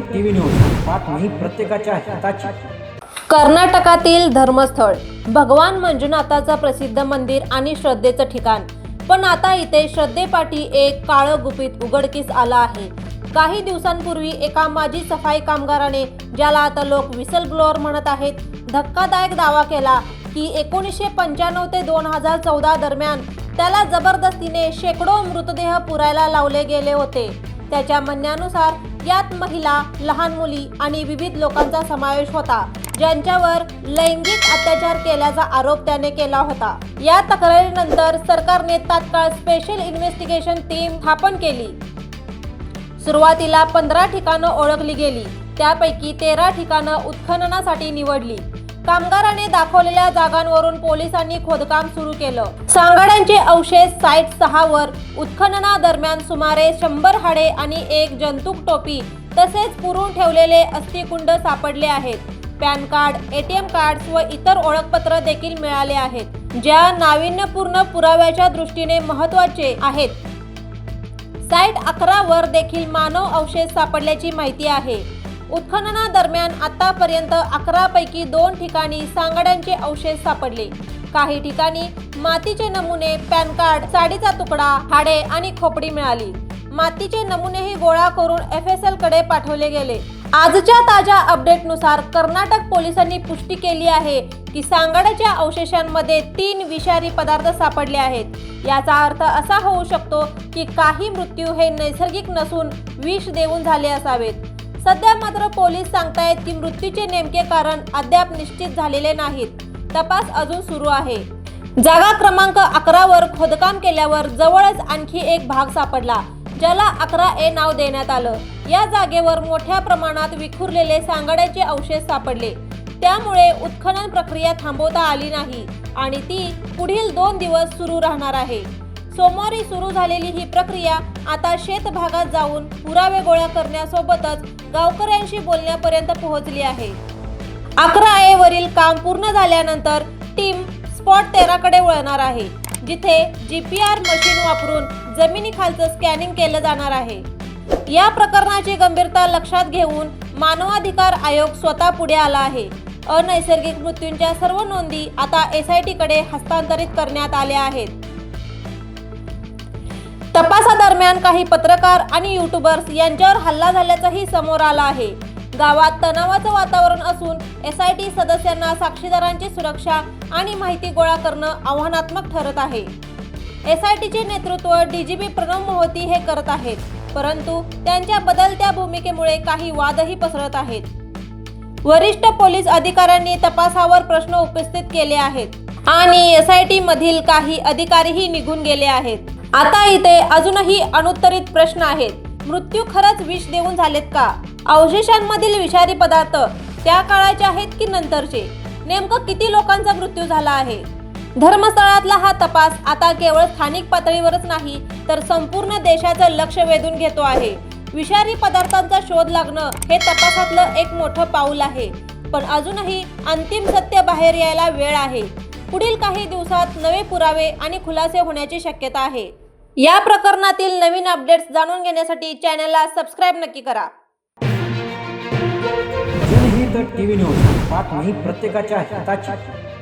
TV news. बातमी प्रत्येकाच्या हिताची. कर्नाटकातील धर्मस्थळ. भगवान मंजुनाथाचं प्रसिद्ध मंदिर आणि श्रद्धेचं ठिकाण. पण आता इथे श्रद्धेपाठी एक काळं गुपित उघडकीस आलं आहे. काही दिवसांपूर्वी एका माजी सफाई कामगाराने ज्याला आता लोक विसल ब्लोअर म्हणत आहेत धक्कादायक दावा केला की एकोणीसशे पंच्याण्णव ते दोन हजार चौदा दरम्यान त्याला जबरदस्तीने शेकडो मृतदेह पुरायला लावले गेले होते. त्याच्या म्हणण्यानुसार यात महिला लहान मुली आणि विविध लोकांचा समावेश होता ज्यांच्यावर लैंगिक अत्याचार केल्याचा आरोप त्याने केला होता. या तक्रारीनंतर सरकारने तात्काळ स्पेशल इन्व्हेस्टिगेशन टीम स्थापन केली. सुरुवातीला पंधरा ठिकाणं ओळखली गेली त्यापैकी तेरा ठिकाणं उत्खननासाठी निवडली. कामगाराने दाखवलेल्या जागांवरून पोलिसांनी खोदकाम सुरू केलं. सांगाड्यांचे अवशेष साईट सहा वर उत्खननादरम्यान सुमारे शंभर हाडे आणि एक जंतुक टोपी तसेच पुरून ठेवलेले अस्थिकुंड सापडले आहेत. पॅन कार्ड एटीएम कार्ड व इतर ओळखपत्र देखील मिळाले आहेत ज्या नाविन्यपूर्ण पुराव्याच्या दृष्टीने महत्त्वाचे आहेत. साईट अकरा वर देखील मानव अवशेष सापडल्याची माहिती आहे. उत्खननादरम्यान आतापर्यंत अकरा पैकी दोन ठिकाणी सांगाड्यांचे अवशेष सापडले. काही ठिकाणी मातीचे नमुने पॅन कार्ड साडीचा तुकडा हाडे आणि खोपडी मिळाली. मातीचे नमुनेही गोळा करून एफ एस एलकडे पाठवले गेले. आजच्या ताज्या अपडेटनुसार कर्नाटक पोलिसांनी पुष्टी केली आहे की सांगाड्याच्या अवशेषांमध्ये तीन विषारी पदार्थ सापडले आहेत. याचा अर्थ असा होऊ शकतो की काही मृत्यू हे नैसर्गिक नसून विष देऊन झाले असावेत. सध्या मात्र पोलीस सांगतायत की मृत्यूचे नेमके कारण अद्याप निश्चित झालेले नाहीत. तपास अजून सुरू आहे. जागा क्रमांक अकरा वर खोदकाम केल्यावर जवळच आणखी एक भाग सापडला ज्याला अकरा ए नाव देण्यात आलं. या जागेवर मोठ्या प्रमाणात विखुरलेले सांगाड्याचे अवशेष सापडले. त्यामुळे उत्खनन प्रक्रिया थांबवता आली नाही आणि ती पुढील दोन दिवस सुरू राहणार आहे. सोमवारी सुरू झालेली ही प्रक्रिया आता शेत भागात जाऊन पुरावे गोळा करण्यासोबतच गावकऱ्यांशी बोलण्यापर्यंत पोहोचली आहे. अकरा ए वरील काम पूर्ण झाल्यानंतर टीम स्पॉट तेराकडे वळणार आहे जिथे जी पी आर मशीन वापरून जमिनीखालचं स्कॅनिंग केलं जाणार आहे. या प्रकरणाची गंभीरता लक्षात घेऊन मानवाधिकार आयोग स्वतः पुढे आला आहे. अनैसर्गिक मृत्यूंच्या सर्व नोंदी आता एस आय टी कडे हस्तांतरित करण्यात आल्या आहेत. तपासादरम्यान काही पत्रकार आणि युट्यूबर्स यांच्यावर हल्ला झाल्याचंही समोर आलं आहे. गावात तणावाचं वातावरण असून एस आय टी सदस्यांना साक्षीदारांची सुरक्षा आणि माहिती गोळा करणं आव्हानात्मक ठरत आहे. एस आय टीचे नेतृत्व डीजीपी प्रणव मोहती हे करत आहेत परंतु त्यांच्या बदलत्या भूमिकेमुळे काही वादही पसरत आहेत. वरिष्ठ पोलीस अधिकाऱ्यांनी तपासावर प्रश्न उपस्थित केले आहेत आणि एस आय टी मधील काही अधिकारीही निघून गेले आहेत. आता इथे अजूनही अनुत्तरित प्रश्न आहेत. मृत्यू खरंच विष देऊन झालेत का? अवशेषांमधील विषारी पदार्थ त्या काळाचे आहेत की नंतरचे? नेमकं किती लोकांचा मृत्यू झाला आहे? धर्मस्थळातला हा तपास आता केवळ स्थानिक पातळीवरच नाही तर संपूर्ण देशाचं लक्ष वेधून घेतो आहे. विषारी पदार्थांचा शोध लागणं हे तपासातलं एक मोठं पाऊल आहे. पण अजूनही अंतिम सत्य बाहेर यायला वेळ आहे. पुढील काही दिवसात नवे पुरावे आणि खुलासे होण्याची शक्यता आहे. या प्रकरणातील नवीन अपडेट्स जाणून घेण्यासाठी चॅनलला सबस्क्राईब नक्की करा. जनहित टीव्ही न्यूज बातमी प्रत्येकाच्या हिताची.